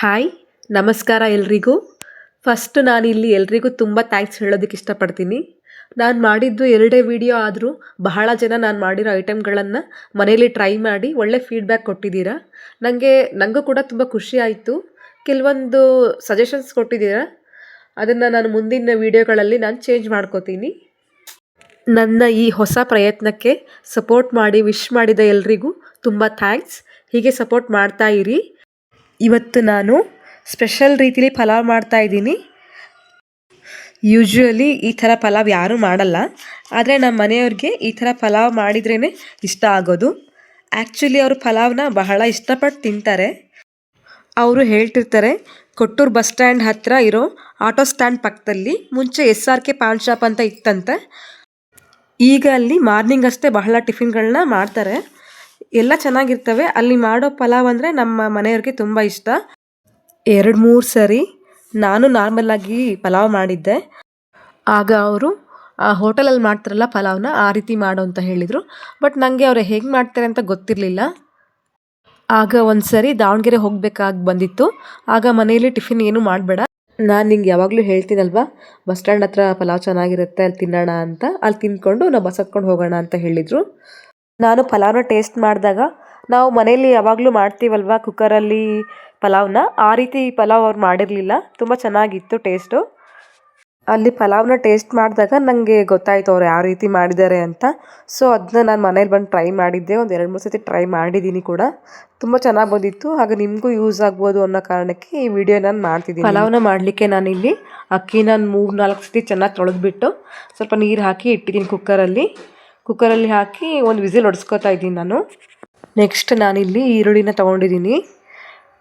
Hi ನಮಸ್ಕಾರ ಎಲ್ರಿಗೂ. First ನಾನು ಇಲ್ಲಿ ಎಲ್ರಿಗೂ ತುಂಬ ಥ್ಯಾಂಕ್ಸ್ ಹೇಳೋದಕ್ಕೆ ಇಷ್ಟಪಡ್ತೀನಿ. ನಾನು ಮಾಡಿದ್ದು ಎರಡೇ ವಿಡಿಯೋ ಆದರೂ ಬಹಳ ಜನ ನಾನು ಮಾಡಿರೋ ಐಟಮ್ಗಳನ್ನು ಮನೇಲಿ ಟ್ರೈ ಮಾಡಿ ಒಳ್ಳೆ ಫೀಡ್ಬ್ಯಾಕ್ ಕೊಟ್ಟಿದ್ದೀರಾ. ನನಗೆ ನನಗೂ ಕೂಡ ತುಂಬ ಖುಷಿ ಆಯಿತು. ಕೆಲವೊಂದು ಸಜೆಷನ್ಸ್ ಕೊಟ್ಟಿದ್ದೀರಾ. ಅದನ್ನು ನಾನು ಮುಂದಿನ ವೀಡಿಯೋಗಳಲ್ಲಿ ನಾನು ಚೇಂಜ್ ಮಾಡ್ಕೋತೀನಿ. ನನ್ನ ಈ ಹೊಸ ಪ್ರಯತ್ನಕ್ಕೆ ಸಪೋರ್ಟ್ ಮಾಡಿ ವಿಶ್ ಮಾಡಿದ ಎಲ್ರಿಗೂ ತುಂಬ ಥ್ಯಾಂಕ್ಸ್ ಹೀಗೆ ಸಪೋರ್ಟ್ ಮಾಡ್ತಾ ಇರಿ. ಇವತ್ತು ನಾನು ಸ್ಪೆಷಲ್ ರೀತಿಲಿ ಪಲಾವ್ ಮಾಡ್ತಾ ಇದ್ದೀನಿ. ಯೂಶ್ವಲಿ ಈ ಥರ ಪಲಾವ್ ಯಾರೂ ಮಾಡಲ್ಲ. ಆದರೆ ನಮ್ಮ ಮನೆಯವ್ರಿಗೆ ಈ ಥರ ಪಲಾವ್ ಮಾಡಿದ್ರೇ ಇಷ್ಟ ಆಗೋದು. ಆ್ಯಕ್ಚುಲಿ ಅವರು ಪಲಾವ್ನ ಬಹಳ ಇಷ್ಟಪಟ್ಟು ತಿಂತಾರೆ. ಅವರು ಹೇಳ್ತಿರ್ತಾರೆ, ಕೊಟ್ಟೂರು ಬಸ್ ಸ್ಟ್ಯಾಂಡ್ ಹತ್ತಿರ ಇರೋ ಆಟೋ ಸ್ಟ್ಯಾಂಡ್ ಪಕ್ಕದಲ್ಲಿ ಮುಂಚೆ S R K paan shop ಅಂತ ಇತ್ತಂತೆ. ಈಗ ಅಲ್ಲಿ ಮಾರ್ನಿಂಗ್ ಅಷ್ಟೇ ಬಹಳ ಟಿಫಿನ್ಗಳನ್ನ ಮಾಡ್ತಾರೆ. ಎಲ್ಲ ಚೆನ್ನಾಗಿರ್ತವೆ. ಅಲ್ಲಿ ಮಾಡೋ ಪಲಾವ್ ಅಂದರೆ ನಮ್ಮ ಮನೆಯವ್ರಿಗೆ ತುಂಬ ಇಷ್ಟ. ಎರಡು ಮೂರು ಸರಿ ನಾನು ನಾರ್ಮಲಾಗಿ ಪಲಾವ್ ಮಾಡಿದ್ದೆ. ಆಗ ಅವರು, ಆ ಹೋಟೆಲಲ್ಲಿ ಮಾಡ್ತಾರಲ್ಲ ಪಲಾವ್ನ, ಆ ರೀತಿ ಮಾಡು ಅಂತ ಹೇಳಿದರು. ಬಟ್ ನನಗೆ ಅವರು ಹೇಗೆ ಮಾಡ್ತಾರೆ ಅಂತ ಗೊತ್ತಿರಲಿಲ್ಲ. ಆಗ ಒಂದು ಸರಿ ದಾವಣಗೆರೆ ಹೋಗಬೇಕಾಗಿ ಬಂದಿತ್ತು. ಆಗ ಮನೆಯಲ್ಲಿ ಟಿಫಿನ್ ಏನು ಮಾಡಬೇಡ. ನಾನು ನಿಂಗೆ ಯಾವಾಗಲೂ ಹೇಳ್ತೀನಲ್ವಾ, ಬಸ್ ಸ್ಟ್ಯಾಂಡ್ ಹತ್ರ ಪಲಾವ್ ಚೆನ್ನಾಗಿರುತ್ತೆ, ಅಲ್ಲಿ ತಿನ್ನೋಣ ಅಂತ. ಅಲ್ಲಿ ತಿಂದ್ಕೊಂಡು ನಾವು ಬಸ್ ಹತ್ಕೊಂಡು ಹೋಗೋಣ ಅಂತ ಹೇಳಿದರು. ನಾನು ಪಲಾವ್ನ ಟೇಸ್ಟ್ ಮಾಡಿದಾಗ ನಾವು ಮನೇಲಿ ಯಾವಾಗಲೂ ಮಾಡ್ತೀವಲ್ವ ಕುಕ್ಕರಲ್ಲಿ ಪಲಾವ್ನ? ಆ ರೀತಿ ಪಲಾವ್ ಅವ್ರು ಮಾಡಿರಲಿಲ್ಲ. ತುಂಬ ಚೆನ್ನಾಗಿತ್ತು ಟೇಸ್ಟು. ಅಲ್ಲಿ ಪಲಾವ್ನ ಟೇಸ್ಟ್ ಮಾಡಿದಾಗ ನನಗೆ ಗೊತ್ತಾಯಿತು ಅವ್ರು ಯಾವ ರೀತಿ ಮಾಡಿದ್ದಾರೆ ಅಂತ. ಸೊ ಅದನ್ನ ನಾನು ಮನೇಲಿ ಬಂದು ಟ್ರೈ ಮಾಡಿದ್ದೆ. ಒಂದು ಎರಡು ಮೂರು ಸತಿ ಟ್ರೈ ಮಾಡಿದ್ದೀನಿ ಕೂಡ. ತುಂಬ ಚೆನ್ನಾಗಿ ಬಂದಿತ್ತು. ಹಾಗೆ ನಿಮಗೂ ಯೂಸ್ ಆಗ್ಬೋದು ಅನ್ನೋ ಕಾರಣಕ್ಕೆ ಈ ವಿಡಿಯೋ ನಾನು ಮಾಡ್ತಿದ್ದೀನಿ. ಪಲಾವ್ನ ಮಾಡಲಿಕ್ಕೆ ನಾನಿಲ್ಲಿ ಅಕ್ಕಿನ ಮೂರು ನಾಲ್ಕು ಸತಿ ಚೆನ್ನಾಗಿ ತೊಳೆದ್ಬಿಟ್ಟು ಸ್ವಲ್ಪ ನೀರು ಹಾಕಿ ಇಟ್ಟಿದ್ದೀನಿ ಕುಕ್ಕರಲ್ಲಿ. ಕುಕ್ಕರಲ್ಲಿ ಹಾಕಿ ಒಂದು ವಿಸಿಲ್ ಹೊಡ್ಸ್ಕೊತಾ ಇದ್ದೀನಿ ನಾನು. ನೆಕ್ಸ್ಟ್ ನಾನಿಲ್ಲಿ ಈರುಳ್ಳಿನ ತೊಗೊಂಡಿದ್ದೀನಿ.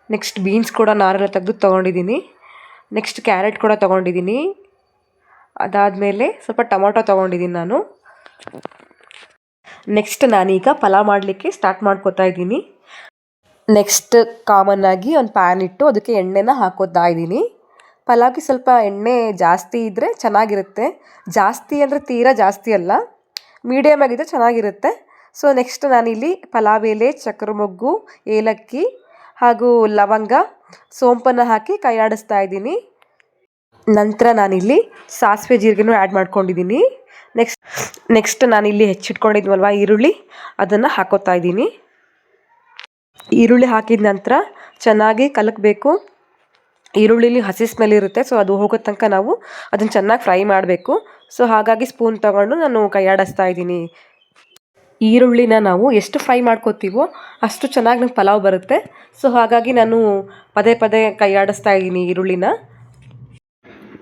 ನೆಕ್ಸ್ಟ್ ಬೀನ್ಸ್ ಕೂಡ ನಾರೆಲ್ಲ ತೆಗೆದು ತೊಗೊಂಡಿದ್ದೀನಿ. ನೆಕ್ಸ್ಟ್ ಕ್ಯಾರೆಟ್ ಕೂಡ ತೊಗೊಂಡಿದ್ದೀನಿ. ಅದಾದಮೇಲೆ ಸ್ವಲ್ಪ ಟೊಮೊಟೊ ತೊಗೊಂಡಿದ್ದೀನಿ ನಾನು. ನೆಕ್ಸ್ಟ್ ನಾನೀಗ ಪಲಾವ್ ಮಾಡಲಿಕ್ಕೆ ಸ್ಟಾರ್ಟ್ ಮಾಡ್ಕೋತಾ ಇದ್ದೀನಿ. ನೆಕ್ಸ್ಟ್ ಕಾಮನ್ ಆಗಿ ಒಂದು ಪ್ಯಾನ್ ಇಟ್ಟು ಅದಕ್ಕೆ ಎಣ್ಣೆನ ಹಾಕೋತಾ ಇದ್ದೀನಿ. ಪಲಾವ್ಗೆ ಸ್ವಲ್ಪ ಎಣ್ಣೆ ಜಾಸ್ತಿ ಇದ್ದರೆ ಚೆನ್ನಾಗಿರುತ್ತೆ. ಜಾಸ್ತಿ ಅಂದರೆ ತೀರಾ ಜಾಸ್ತಿ ಅಲ್ಲ. ಮೀಡಿಯಮ್ ಆಗಿದ್ದು ಚೆನ್ನಾಗಿರುತ್ತೆ. ಸೊ ನೆಕ್ಸ್ಟ್ ನಾನಿಲ್ಲಿ ಪಲಾವ್ ಎಲೆ ಚಕ್ರ ಮೊಗ್ಗು ಏಲಕ್ಕಿ ಹಾಗೂ ಲವಂಗ ಸೋಂಪನ್ನು ಹಾಕಿ ಕೈಯಾಡಿಸ್ತಾ ಇದ್ದೀನಿ. ನಂತರ ನಾನಿಲ್ಲಿ ಸಾಸಿವೆ ಜೀರಿಗೆನೂ ಆ್ಯಡ್ ಮಾಡ್ಕೊಂಡಿದ್ದೀನಿ. ನೆಕ್ಸ್ಟ್ ನೆಕ್ಸ್ಟ್ ನಾನಿಲ್ಲಿ ಹೆಚ್ಚಿಟ್ಕೊಂಡಿದ್ವಲ್ವ ಈರುಳ್ಳಿ, ಅದನ್ನು ಹಾಕೋತಾ ಇದ್ದೀನಿ. ಈರುಳ್ಳಿ ಹಾಕಿದ ನಂತರ ಚೆನ್ನಾಗಿ ಕಲಕಬೇಕು. ಈರುಳ್ಳಿಲಿ ಹಸಿ ಸ್ಮೆಲ್ ಇರುತ್ತೆ ಸೊ ಅದು ಹೋಗೋ ತನಕ ನಾವು ಅದನ್ನು ಚೆನ್ನಾಗಿ ಫ್ರೈ ಮಾಡಬೇಕು. ಸೊ ಹಾಗಾಗಿ ಸ್ಪೂನ್ ತಗೊಂಡು ನಾನು ಕೈಯಾಡಿಸ್ತಾ ಇದ್ದೀನಿ. ಈರುಳ್ಳಿನ ನಾವು ಎಷ್ಟು ಫ್ರೈ ಮಾಡ್ಕೋತೀವೋ ಅಷ್ಟು ಚೆನ್ನಾಗಿ ನಂಗೆ ಪಲಾವ್ ಬರುತ್ತೆ. ಸೊ ಹಾಗಾಗಿ ನಾನು ಪದೇ ಪದೇ ಕೈಯಾಡಿಸ್ತಾ ಇದ್ದೀನಿ ಈರುಳ್ಳಿನ.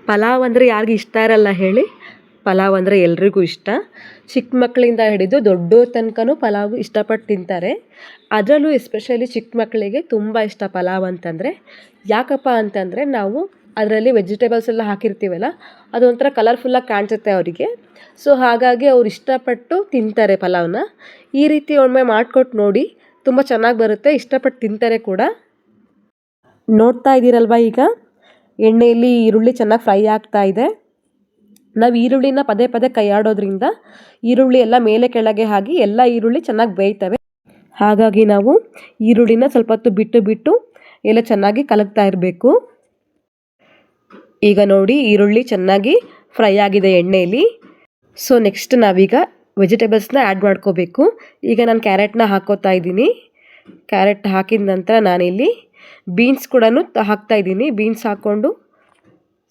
ಪಲಾವ್ ಅಂದರೆ ಯಾರಿಗೂ ಇಷ್ಟ ಇರಲ್ಲ ಹೇಳಿ. ಪಲಾವ್ ಅಂದರೆ ಎಲ್ರಿಗೂ ಇಷ್ಟ. ಚಿಕ್ಕ ಮಕ್ಕಳಿಂದ ಹಿಡಿದು ದೊಡ್ಡ ತನಕನೂ ಪಲಾವ್ ಇಷ್ಟಪಟ್ಟು ತಿಂತಾರೆ. ಅದರಲ್ಲೂ ಎಸ್ಪೆಷಲಿ ಚಿಕ್ಕ ಮಕ್ಕಳಿಗೆ ತುಂಬ ಇಷ್ಟ ಪಲಾವ್ ಅಂತಂದರೆ, ಯಾಕಪ್ಪ ಅಂತಂದರೆ ನಾವು ಅದರಲ್ಲಿ ವೆಜಿಟೇಬಲ್ಸ್ ಎಲ್ಲ ಹಾಕಿರ್ತೀವಲ್ಲ, ಅದು ಒಂಥರ ಕಲರ್ಫುಲ್ಲಾಗಿ ಕಾಣಿಸುತ್ತೆ ಅವರಿಗೆ. ಸೊ ಹಾಗಾಗಿ ಅವ್ರು ಇಷ್ಟಪಟ್ಟು ತಿಂತಾರೆ ಪಲಾವ್ನ. ಈ ರೀತಿ ಒಮ್ಮೆ ಮಾಡಿಕೊಟ್ಟು ನೋಡಿ, ತುಂಬ ಚೆನ್ನಾಗಿ ಬರುತ್ತೆ ಇಷ್ಟಪಟ್ಟು ತಿಂತಾರೆ ಕೂಡ. ನೋಡ್ತಾ ಇದ್ದೀರಲ್ವ ಈಗ? ಎಣ್ಣೆಯಲ್ಲಿ ಈರುಳ್ಳಿ ಚೆನ್ನಾಗಿ ಫ್ರೈ ಆಗ್ತಾ ಇದೆ. ನಾವು ಈರುಳ್ಳಿನ ಪದೇ ಪದೇ ಕೈಯಾಡೋದ್ರಿಂದ ಈರುಳ್ಳಿ ಎಲ್ಲ ಮೇಲೆ ಕೆಳಗೆ ಹಾಕಿ ಎಲ್ಲ ಈರುಳ್ಳಿ ಚೆನ್ನಾಗಿ ಬೇಯ್ತವೆ. ಹಾಗಾಗಿ ನಾವು ಈರುಳ್ಳಿನ ಸ್ವಲ್ಪ ಹೊತ್ತು ಬಿಟ್ಟು ಬಿಟ್ಟು ಎಲ್ಲ ಚೆನ್ನಾಗಿ ಕಲಗ್ತಾ ಇರಬೇಕು. ಈಗ ನೋಡಿ ಈರುಳ್ಳಿ ಚೆನ್ನಾಗಿ ಫ್ರೈ ಆಗಿದೆ ಎಣ್ಣೆಯಲ್ಲಿ ಸೊ ನೆಕ್ಸ್ಟ್ ನಾವೀಗ ವೆಜಿಟೇಬಲ್ಸ್ನ ಆ್ಯಡ್ ಮಾಡ್ಕೋಬೇಕು. ಈಗ ನಾನು ಕ್ಯಾರೆಟ್ನ ಹಾಕೋತಾ ಇದ್ದೀನಿ. ಕ್ಯಾರೆಟ್ ಹಾಕಿದ ನಂತರ ನಾನಿಲ್ಲಿ ಬೀನ್ಸ್ ಕೂಡ ಹಾಕ್ತಾ ಇದ್ದೀನಿ. ಬೀನ್ಸ್ ಹಾಕ್ಕೊಂಡು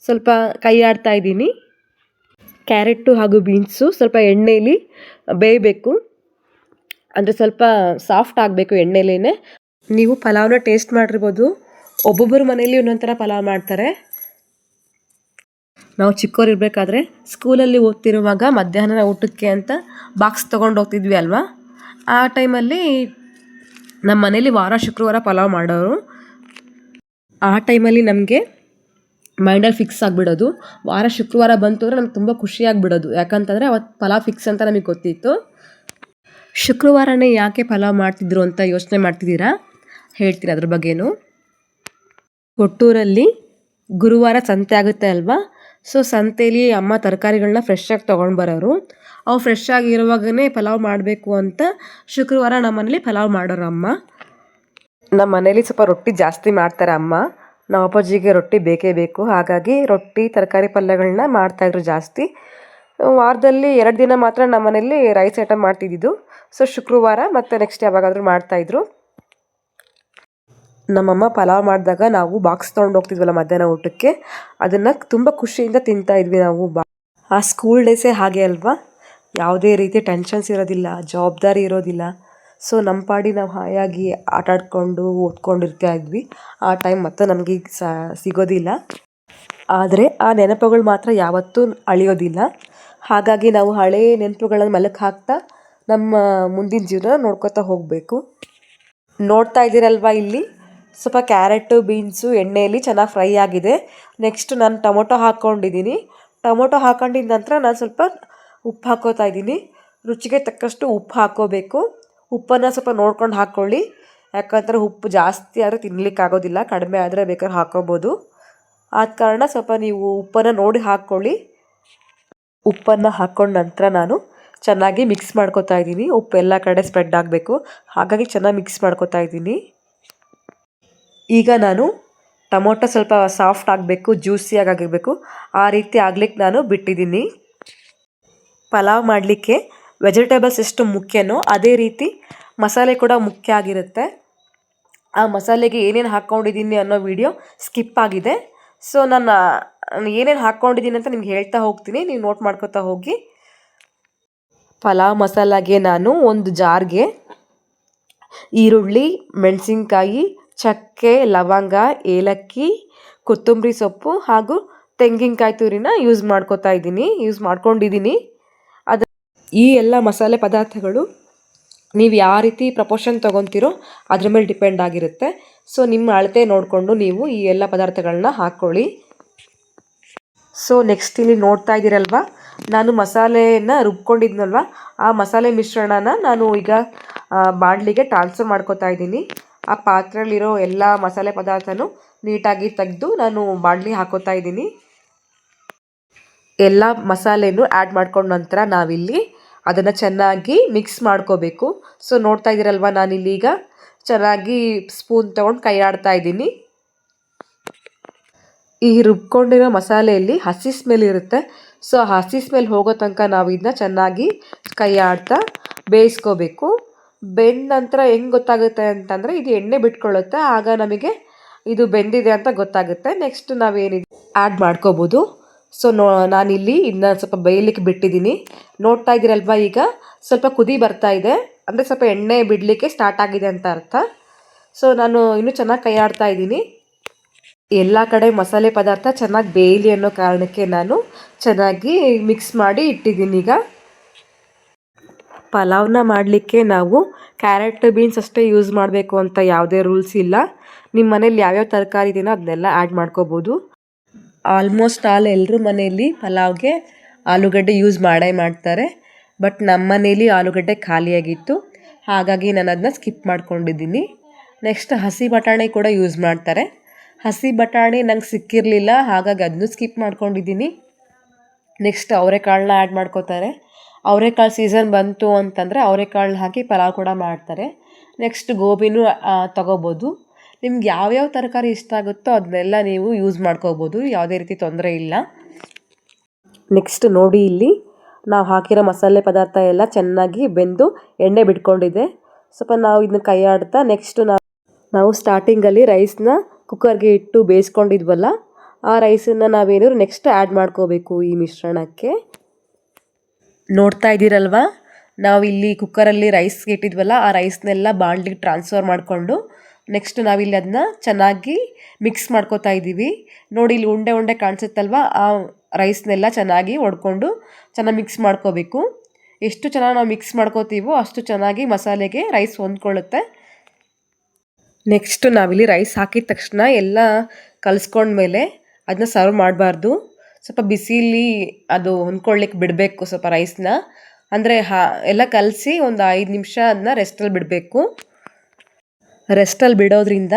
ಸ್ವಲ್ಪ ಕೈ ಆಡ್ತಾ ಇದ್ದೀನಿ. ಕ್ಯಾರೆಟು ಹಾಗೂ ಬೀನ್ಸು ಸ್ವಲ್ಪ ಎಣ್ಣೆಯಲ್ಲಿ ಬೇಯಬೇಕು. ಅಂದರೆ ಸ್ವಲ್ಪ ಸಾಫ್ಟ್ ಆಗಬೇಕು ಎಣ್ಣೆಲೇ ನೀವು ಪಲಾವ್ನ ಟೇಸ್ಟ್ ಮಾಡಿರ್ಬೋದು. ಒಬ್ಬೊಬ್ಬರು ಮನೇಲಿ ಒಂದೊಂದು ಥರ ಪಲಾವ್ ಮಾಡ್ತಾರೆ. ನಾವು ಚಿಕ್ಕವ್ರು ಇರಬೇಕಾದ್ರೆ ಸ್ಕೂಲಲ್ಲಿ ಓದ್ತಿರುವಾಗ ಮಧ್ಯಾಹ್ನ ಊಟಕ್ಕೆ ಅಂತ ಬಾಕ್ಸ್ ತೊಗೊಂಡು ಹೋಗ್ತಿದ್ವಿ ಅಲ್ವಾ? ಆ ಟೈಮಲ್ಲಿ ನಮ್ಮ ಮನೇಲಿ ವಾರ ಶುಕ್ರವಾರ ಪಲಾವ್ ಮಾಡೋರು. ಆ ಟೈಮಲ್ಲಿ ನಮಗೆ ಮೈಂಡಲ್ಲಿ ಫಿಕ್ಸ್ ಆಗಿಬಿಡೋದು. ವಾರ ಶುಕ್ರವಾರ ಬಂತು ಅಂದರೆ ನಮ್ಗೆ ತುಂಬ ಖುಷಿಯಾಗಿಬಿಡೋದು ಯಾಕಂತಂದರೆ ಅವತ್ತು ಪಲಾವ್ ಫಿಕ್ಸ್ ಅಂತ ನಮಗೆ ಗೊತ್ತಿತ್ತು. ಶುಕ್ರವಾರನೇ ಯಾಕೆ ಪಲಾವ್ ಮಾಡ್ತಿದ್ರು ಅಂತ ಯೋಚನೆ ಮಾಡ್ತಿದ್ದೀರಾ? ಹೇಳ್ತೀರಾ ಅದ್ರ ಬಗ್ಗೆನೂ? ಕೊಟ್ಟೂರಲ್ಲಿ ಗುರುವಾರ ಸಂತೆ ಆಗುತ್ತೆ ಅಲ್ವಾ? ಸೊ ಸಂತೆಯಲ್ಲಿ ಅಮ್ಮ ತರಕಾರಿಗಳನ್ನ ಫ್ರೆಶ್ಶಾಗಿ ತೊಗೊಂಡು ಬರೋರು ಅವು ಫ್ರೆಶ್ ಆಗಿರುವಾಗಲೇ ಪಲಾವ್ ಮಾಡಬೇಕು ಅಂತ ಶುಕ್ರವಾರ ನಮ್ಮ ಮನೇಲಿ ಪಲಾವ್ ಮಾಡೋರು ಅಮ್ಮ. ನಮ್ಮ ಮನೇಲಿ ಸ್ವಲ್ಪ ರೊಟ್ಟಿ ಜಾಸ್ತಿ ಮಾಡ್ತಾರೆ ಅಮ್ಮ. ನಮ್ಮ ಅಪ್ಪಾಜಿಗೆ ರೊಟ್ಟಿ ಬೇಕೇ ಬೇಕು. ಹಾಗಾಗಿ ರೊಟ್ಟಿ, ತರಕಾರಿ ಪಲ್ಯಗಳನ್ನ ಮಾಡ್ತಾಯಿದ್ರು ಜಾಸ್ತಿ. ವಾರದಲ್ಲಿ ಎರಡು ದಿನ ಮಾತ್ರ ನಮ್ಮ ಮನೇಲಿ ರೈಸ್ ಐಟಮ್ ಮಾಡ್ತಿದ್ದಿದ್ದು. ಸೊ ಶುಕ್ರವಾರ ಮತ್ತು ನೆಕ್ಸ್ಟ್ ಯಾವಾಗಾದರೂ ಮಾಡ್ತಾಯಿದ್ರು ನಮ್ಮಮ್ಮ ಪಲಾವ್ ಮಾಡಿದಾಗ ನಾವು ಬಾಕ್ಸ್ ತೊಗೊಂಡು ಹೋಗ್ತಿದ್ವಲ್ಲ ಮಧ್ಯಾಹ್ನ ಊಟಕ್ಕೆ, ಅದನ್ನು ತುಂಬ ಖುಷಿಯಿಂದ ತಿಂತಾ ಇದ್ವಿ ನಾವು. ಬಾ ಆ ಸ್ಕೂಲ್ ಡೇಸೇ ಹಾಗೆ ಅಲ್ವಾ? ಯಾವುದೇ ರೀತಿ ಟೆನ್ಷನ್ಸ್ ಇರೋದಿಲ್ಲ, ಜವಾಬ್ದಾರಿ ಇರೋದಿಲ್ಲ. ಸೊ ನಮ್ಮ ಪಾಡಿ ನಾವು ಹಾಯಾಗಿ ಆಟ ಆಡ್ಕೊಂಡು, ಓದ್ಕೊಂಡಿರ್ತಾ ಇದ್ವಿ. ಆ ಟೈಮ್ ಮತ್ತೆ ನಮಗೆ ಈಗ ಸಿಗೋದಿಲ್ಲ. ಆದರೆ ಆ ನೆನಪುಗಳು ಮಾತ್ರ ಯಾವತ್ತೂ ಅಳಿಯೋದಿಲ್ಲ. ಹಾಗಾಗಿ ನಾವು ಹಳೆಯ ನೆನಪುಗಳನ್ನು ಮಲಕ್ಕೆ ಹಾಕ್ತಾ ನಮ್ಮ ಮುಂದಿನ ಜೀವನ ನೋಡ್ಕೊತಾ ಹೋಗಬೇಕು. ನೋಡ್ತಾ ಇದ್ದೀರಲ್ವಾ ಇಲ್ಲಿ? ಸ್ವಲ್ಪ ಕ್ಯಾರೆಟು ಬೀನ್ಸು, ಎಣ್ಣೆಯಲ್ಲಿ ಚೆನ್ನಾಗಿ ಫ್ರೈ ಆಗಿದೆ. ನೆಕ್ಸ್ಟ್ ನಾನು ಟೊಮೊಟೊ ಹಾಕ್ಕೊಂಡಿದ್ದೀನಿ. ಟೊಮೊಟೊ ಹಾಕೊಂಡಿದ ನಂತರ ನಾನು ಸ್ವಲ್ಪ ಉಪ್ಪು ಹಾಕೋತಾ ಇದ್ದೀನಿ. ರುಚಿಗೆ ತಕ್ಕಷ್ಟು ಉಪ್ಪು ಹಾಕ್ಕೋಬೇಕು. ಉಪ್ಪನ್ನು ಸ್ವಲ್ಪ ನೋಡ್ಕೊಂಡು ಹಾಕ್ಕೊಳ್ಳಿ. ಯಾಕಂದರೆ ಉಪ್ಪು ಜಾಸ್ತಿ ಆದರೆ ತಿನ್ನಲಿಕ್ಕಾಗೋದಿಲ್ಲ ಕಡಿಮೆ ಆದರೆ ಬೇಕಾದ್ರೆ ಹಾಕ್ಕೋಬೋದು. ಆದ ಕಾರಣ ಸ್ವಲ್ಪ ನೀವು ಉಪ್ಪನ್ನು ನೋಡಿ ಹಾಕ್ಕೊಳ್ಳಿ. ಉಪ್ಪನ್ನು ಹಾಕ್ಕೊಂಡ ನಂತರ ನಾನು ಚೆನ್ನಾಗಿ ಮಿಕ್ಸ್ ಮಾಡ್ಕೋತಾ ಇದ್ದೀನಿ. ಉಪ್ಪು ಎಲ್ಲ ಕಡೆ ಸ್ಪ್ರೆಡ್ ಆಗಬೇಕು. ಹಾಗಾಗಿ ಚೆನ್ನಾಗಿ ಮಿಕ್ಸ್ ಮಾಡ್ಕೊತಾ ಇದ್ದೀನಿ. ಈಗ ನಾನು ಟೊಮೊಟೊ ಸ್ವಲ್ಪ ಸಾಫ್ಟ್ ಆಗಬೇಕು, ಜ್ಯೂಸಿಯಾಗಿ ಆಗಿರಬೇಕು. ಆ ರೀತಿ ಆಗ್ಲಿಕ್ಕೆ ನಾನು ಬಿಟ್ಟಿದ್ದೀನಿ. ಪಲಾವ್ ಮಾಡಲಿಕ್ಕೆ ವೆಜಿಟೇಬಲ್ಸ್ ಎಷ್ಟು ಮುಖ್ಯನೋ ಅದೇ ರೀತಿ ಮಸಾಲೆ ಕೂಡ ಮುಖ್ಯ ಆಗಿರುತ್ತೆ. ಆ ಮಸಾಲೆಗೆ ಏನೇನು ಹಾಕ್ಕೊಂಡಿದ್ದೀನಿ ಅನ್ನೋ ವಿಡಿಯೋ ಸ್ಕಿಪ್ ಆಗಿದೆ. ಸೊ ನಾನು ಏನೇನು ಹಾಕ್ಕೊಂಡಿದ್ದೀನಿ ಅಂತ ನಿಮ್ಗೆ ಹೇಳ್ತಾ ಹೋಗ್ತೀನಿ. ನೀವು ನೋಟ್ ಮಾಡ್ಕೊತಾ ಹೋಗಿ. ಪಲಾವ್ ಮಸಾಲಾಗೆ ನಾನು ಒಂದು ಜಾರ್ಗೆ ಈರುಳ್ಳಿ, ಮೆಣಸಿನ್ಕಾಯಿ ಚಕ್ಕೆ, ಲವಂಗ, ಏಲಕ್ಕಿ, ಕೊತ್ತಂಬರಿ ಸೊಪ್ಪು ಹಾಗೂ ತೆಂಗಿನಕಾಯಿ ತುರಿನ ಯೂಸ್ ಮಾಡ್ಕೋತಾ ಇದ್ದೀನಿ. ಯೂಸ್ ಮಾಡ್ಕೊಂಡಿದ್ದೀನಿ. ಅದು ಈ ಎಲ್ಲ ಮಸಾಲೆ ಪದಾರ್ಥಗಳು ನೀವು ಯಾವ ರೀತಿ ಪ್ರಪೋರ್ಷನ್ ತೊಗೊತೀರೋ ಅದ್ರ ಮೇಲೆ ಡಿಪೆಂಡ್ ಆಗಿರುತ್ತೆ. ಸೊ ನಿಮ್ಮ ಅಳತೆ ನೋಡಿಕೊಂಡು ನೀವು ಈ ಎಲ್ಲ ಪದಾರ್ಥಗಳನ್ನ ಹಾಕ್ಕೊಳ್ಳಿ ಸೊ ನೆಕ್ಸ್ಟ್ ಇಲ್ಲಿ ನೋಡ್ತಾ ಇದ್ದೀರಲ್ವ? ನಾನು ಮಸಾಲೆಯನ್ನು ರುಬ್ಕೊಂಡಿದ್ನಲ್ವ? ಆ ಮಸಾಲೆ ಮಿಶ್ರಣನ ನಾನು ಈಗ ಬಾಣಲಿಗೆ ಟ್ರಾನ್ಸ್ಫರ್ ಮಾಡ್ಕೋತಾ ಇದ್ದೀನಿ. ಆ ಪಾತ್ರೆಯಲ್ಲಿರೋ ಎಲ್ಲ ಮಸಾಲೆ ಪದಾರ್ಥನೂ ನೀಟಾಗಿ ತೆಗೆದು ನಾನು ಬಾಣಲಿ ಹಾಕೋತಾ ಇದ್ದೀನಿ. ಎಲ್ಲ ಮಸಾಲೆನೂ ಆ್ಯಡ್ ಮಾಡ್ಕೊಂಡ ನಂತರ ನಾವಿಲ್ಲಿ ಅದನ್ನು ಚೆನ್ನಾಗಿ ಮಿಕ್ಸ್ ಮಾಡ್ಕೋಬೇಕು. ಸೊ ನೋಡ್ತಾ ಇದ್ದೀರಲ್ವ ನಾನು ಈಗ ಚೆನ್ನಾಗಿ ಸ್ಪೂನ್ ತೊಗೊಂಡು ಕೈ ಆಡ್ತಾ ಇದ್ದೀನಿ. ಈ ರುಬ್ಕೊಂಡಿರೋ ಮಸಾಲೆಯಲ್ಲಿ ಹಸಿ ಸ್ಮೆಲ್ ಇರುತ್ತೆ. ಸೊ ಹಸಿ ಸ್ಮೆಲ್ ಹೋಗೋ ತನಕ ನಾವು ಇದನ್ನ ಚೆನ್ನಾಗಿ ಕೈ ಆಡ್ತಾ ಬೇಯಿಸ್ಕೋಬೇಕು. ಬೆಂದ ನಂತರ ಹೆಂಗೆ ಗೊತ್ತಾಗುತ್ತೆ ಅಂತಂದರೆ ಇದು ಎಣ್ಣೆ ಬಿಟ್ಕೊಳ್ಳುತ್ತೆ. ಆಗ ನಮಗೆ ಇದು ಬೆಂದಿದೆ ಅಂತ ಗೊತ್ತಾಗುತ್ತೆ. ನೆಕ್ಸ್ಟ್ ನಾವೇನಿದೆ ಆ್ಯಡ್ ಮಾಡ್ಕೋಬೋದು. ಸೊ ನೋ, ನಾನಿಲ್ಲಿ ಇದನ್ನ ಸ್ವಲ್ಪ ಬೇಯಲಿಕ್ಕೆ ಬಿಟ್ಟಿದ್ದೀನಿ. ನೋಡ್ತಾ ಇದ್ದೀರಲ್ವ ಈಗ? ಸ್ವಲ್ಪ ಕುದಿ ಬರ್ತಾ ಇದೆ. ಅಂದರೆ ಸ್ವಲ್ಪ ಎಣ್ಣೆ ಬಿಡಲಿಕ್ಕೆ ಸ್ಟಾರ್ಟ್ ಆಗಿದೆ ಅಂತ ಅರ್ಥ. ಸೊ ನಾನು ಇನ್ನೂ ಚೆನ್ನಾಗಿ ಕೈ ಆಡ್ತಾ ಇದ್ದೀನಿ. ಎಲ್ಲ ಕಡೆ ಮಸಾಲೆ ಪದಾರ್ಥ ಚೆನ್ನಾಗಿ ಬೇಯಲಿ ಅನ್ನೋ ಕಾರಣಕ್ಕೆ ನಾನು ಚೆನ್ನಾಗಿ ಮಿಕ್ಸ್ ಮಾಡಿ ಇಟ್ಟಿದ್ದೀನಿ ಈಗ. ಪಲಾವ್ನ ಮಾಡಲಿಕ್ಕೆ ನಾವು ಕ್ಯಾರೆಟ್ ಬೀನ್ಸ್ ಅಷ್ಟೇ ಯೂಸ್ ಮಾಡಬೇಕು ಅಂತ ಯಾವುದೇ ರೂಲ್ಸ್ ಇಲ್ಲ. ನಿಮ್ಮ ಮನೇಲಿ ಯಾವ್ಯಾವ ತರಕಾರಿ ಇದೆಯೋ ಅದನ್ನೆಲ್ಲ ಆ್ಯಡ್ ಮಾಡ್ಕೋಬೋದು. ಆಲ್ಮೋಸ್ಟ್ ಆಲ್ ಎಲ್ಲರೂ ಮನೆಯಲ್ಲಿ ಪಲಾವ್ಗೆ ಆಲೂಗಡ್ಡೆ ಯೂಸ್ ಮಾಡೇ ಮಾಡ್ತಾರೆ. ಬಟ್ ನಮ್ಮ ಮನೇಲಿ ಆಲೂಗಡ್ಡೆ ಖಾಲಿಯಾಗಿತ್ತು. ಹಾಗಾಗಿ ನಾನು ಅದನ್ನ ಸ್ಕಿಪ್ ಮಾಡ್ಕೊಂಡಿದ್ದೀನಿ. ನೆಕ್ಸ್ಟ್ ಹಸಿ ಬಟಾಣಿ ಕೂಡ ಯೂಸ್ ಮಾಡ್ತಾರೆ. ಹಸಿ ಬಟಾಣಿ ನಂಗೆ ಸಿಕ್ಕಿರಲಿಲ್ಲ, ಹಾಗಾಗಿ ಅದನ್ನು ಸ್ಕಿಪ್ ಮಾಡ್ಕೊಂಡಿದ್ದೀನಿ. ನೆಕ್ಸ್ಟ್ ಅವರೆಕಾಳನ್ನ ಆ್ಯಡ್ ಮಾಡ್ಕೋತಾರೆ. ಅವರೆಕಾಳು ಸೀಸನ್ ಬಂತು ಅಂತಂದರೆ ಅವರೆಕಾಳು ಹಾಕಿ ಪಲಾವ್ ಕೂಡ ಮಾಡ್ತಾರೆ. ನೆಕ್ಸ್ಟ್ ಗೋಬಿನೂ ತಗೋಬೋದು. ನಿಮ್ಗೆ ಯಾವ್ಯಾವ ತರಕಾರಿ ಇಷ್ಟ ಆಗುತ್ತೋ ಅದನ್ನೆಲ್ಲ ನೀವು ಯೂಸ್ ಮಾಡ್ಕೋಬೋದು. ಯಾವುದೇ ರೀತಿ ತೊಂದರೆ ಇಲ್ಲ. ನೆಕ್ಸ್ಟ್ ನೋಡಿ ಇಲ್ಲಿ ನಾವು ಹಾಕಿರೋ ಮಸಾಲೆ ಪದಾರ್ಥ ಎಲ್ಲ ಚೆನ್ನಾಗಿ ಬೆಂದು ಎಣ್ಣೆ ಬಿಟ್ಕೊಂಡಿದೆ. ಸ್ವಲ್ಪ ನಾವು ಇದನ್ನ ಕೈ ಆಡ್ತಾ ನೆಕ್ಸ್ಟ್ ನಾವು ನಾವು ಸ್ಟಾರ್ಟಿಂಗಲ್ಲಿ ರೈಸ್ನ ಕುಕ್ಕರ್ಗೆ ಇಟ್ಟು ಬೇಯಿಸ್ಕೊಂಡಿದ್ವಲ್ಲ, ಆ ರೈಸನ್ನು ನಾವೇನಾದ್ರು ನೆಕ್ಸ್ಟ್ ಆ್ಯಡ್ ಮಾಡ್ಕೋಬೇಕು ಈ ಮಿಶ್ರಣಕ್ಕೆ. ನೋಡ್ತಾ ಇದ್ದೀರಲ್ವಾ? ನಾವು ಇಲ್ಲಿ ಕುಕ್ಕರಲ್ಲಿ ರೈಸ್ ಇಟ್ಟಿದ್ವಲ್ಲ, ಆ ರೈಸ್ನೆಲ್ಲ ಬಾಂಡ್ಲಿಗೆ ಟ್ರಾನ್ಸ್ಫರ್ ಮಾಡಿಕೊಂಡು ನೆಕ್ಸ್ಟ್ ನಾವಿಲ್ಲಿ ಅದನ್ನ ಚೆನ್ನಾಗಿ ಮಿಕ್ಸ್ ಮಾಡ್ಕೋತಾ ಇದ್ದೀವಿ. ನೋಡಿ, ಇಲ್ಲಿ ಉಂಡೆ ಉಂಡೆ ಕಾಣಿಸುತ್ತಲ್ವ? ಆ ರೈಸ್ನೆಲ್ಲ ಚೆನ್ನಾಗಿ ಒಡ್ಕೊಂಡು ಚೆನ್ನಾಗಿ ಮಿಕ್ಸ್ ಮಾಡ್ಕೋಬೇಕು. ಎಷ್ಟು ಚೆನ್ನಾಗಿ ನಾವು ಮಿಕ್ಸ್ ಮಾಡ್ಕೋತೀವೋ ಅಷ್ಟು ಚೆನ್ನಾಗಿ ಮಸಾಲೆಗೆ ರೈಸ್ ಹೊಂದ್ಕೊಳ್ಳುತ್ತೆ. ನೆಕ್ಸ್ಟ್ ನಾವಿಲ್ಲಿ ರೈಸ್ ಹಾಕಿದ ತಕ್ಷಣ ಎಲ್ಲ ಕಲಿಸ್ಕೊಂಡ್ಮೇಲೆ ಅದನ್ನ ಸರ್ವ್ ಮಾಡಬಾರ್ದು. ಸ್ವಲ್ಪ ಬಿಸಿಲಿ ಅದು ಹೊಂದ್ಕೊಳ್ಳಿಕ್ಕೆ ಬಿಡಬೇಕು ಸ್ವಲ್ಪ ರೈಸ್ನ ಅಂದರೆ ಹಾ, ಎಲ್ಲ ಕಲಸಿ ಒಂದು ಐದು ನಿಮಿಷ ಅದನ್ನ ರೆಸ್ಟಲ್ಲಿ ಬಿಡಬೇಕು. ರೆಸ್ಟಲ್ಲಿ ಬಿಡೋದ್ರಿಂದ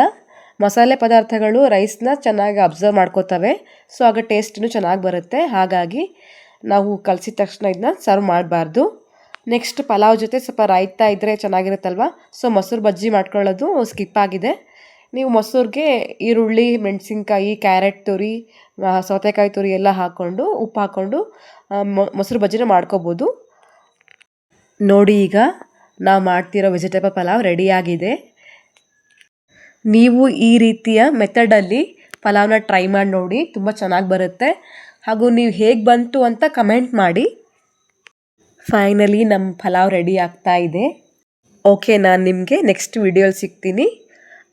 ಮಸಾಲೆ ಪದಾರ್ಥಗಳು ರೈಸ್ನ ಚೆನ್ನಾಗಿ ಅಬ್ಸರ್ವ್ ಮಾಡ್ಕೋತವೆ. ಸೊ ಆಗ ಟೇಸ್ಟೂ ಚೆನ್ನಾಗಿ ಬರುತ್ತೆ. ಹಾಗಾಗಿ ನಾವು ಕಲಸಿದ ತಕ್ಷಣ ಇದನ್ನ ಸರ್ವ್ ಮಾಡಬಾರ್ದು. ನೆಕ್ಸ್ಟ್ ಪಲಾವ್ ಜೊತೆ ಸ್ವಲ್ಪ ರಾಯ್ತಾ ಇದ್ದರೆ ಚೆನ್ನಾಗಿರುತ್ತಲ್ವ? ಸೊ ಮೊಸರು ಬಜ್ಜಿ ಮಾಡ್ಕೊಳ್ಳೋದು ಸ್ಕಿಪ್ ಆಗಿದೆ. ನೀವು ಮೊಸರಿಗೆ ಈರುಳ್ಳಿ, ಮೆಣಸಿನ್ಕಾಯಿ, ಕ್ಯಾರೆಟ್ ತುರಿ ಸೌತೆಕಾಯಿ ತುರಿ ಎಲ್ಲ ಹಾಕ್ಕೊಂಡು ಉಪ್ಪು ಹಾಕ್ಕೊಂಡು ಮೊಸರು ಬಜ್ಜಿನ ಮಾಡ್ಕೋಬೋದು. ನೋಡಿ ಈಗ ನಾವು ಮಾಡ್ತಿರೋ ವೆಜಿಟೇಬಲ್ ಪಲಾವ್ ರೆಡಿಯಾಗಿದೆ. ನೀವು ಈ ರೀತಿಯ ಮೆಥಡಲ್ಲಿ ಪಲಾವ್ನ ಟ್ರೈ ಮಾಡಿ ನೋಡಿ, ತುಂಬ ಚೆನ್ನಾಗಿ ಬರುತ್ತೆ. ಹಾಗೂ ನೀವು ಹೇಗೆ ಬಂತು ಅಂತ ಕಮೆಂಟ್ ಮಾಡಿ. ಫೈನಲಿ ನಮ್ಮ ಪಲಾವ್ ರೆಡಿ ಆಗ್ತಾ ಇದೆ. ಓಕೆ, ನಾನು ನಿಮಗೆ ನೆಕ್ಸ್ಟ್ ವಿಡಿಯೋಲಿ ಸಿಗ್ತೀನಿ.